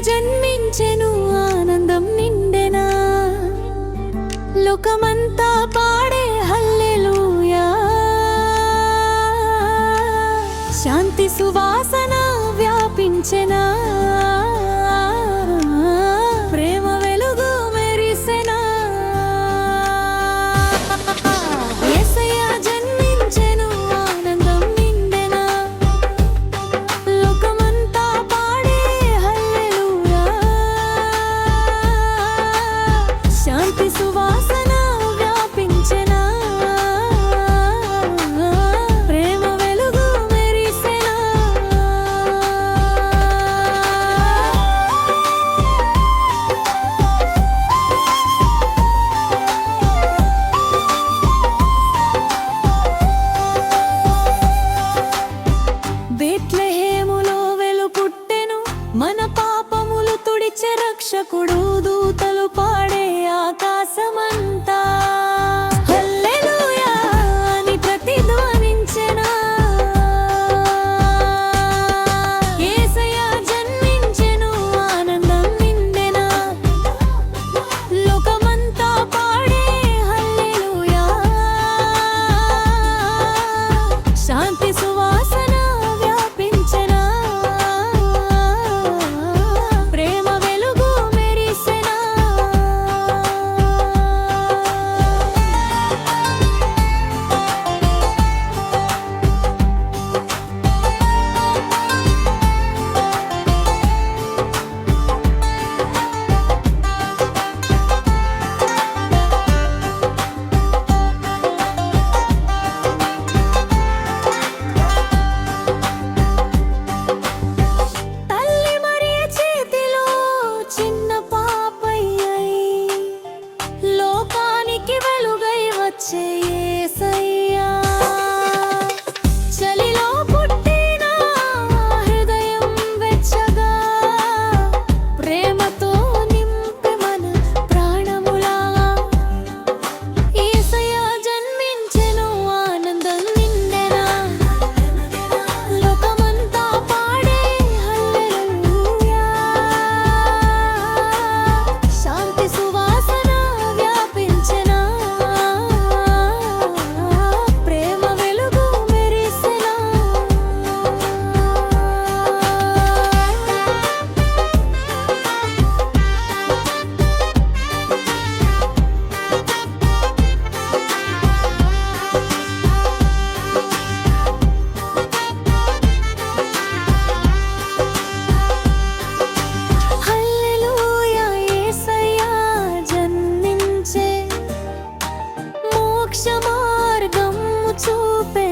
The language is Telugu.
జన్మించెను ఆనందం నిండెనా? లోకమంతా పాడే హల్లెలూయా. శాంతి సువాసన వ్యాపించెనా? say మోక్ష మార్గం చూపే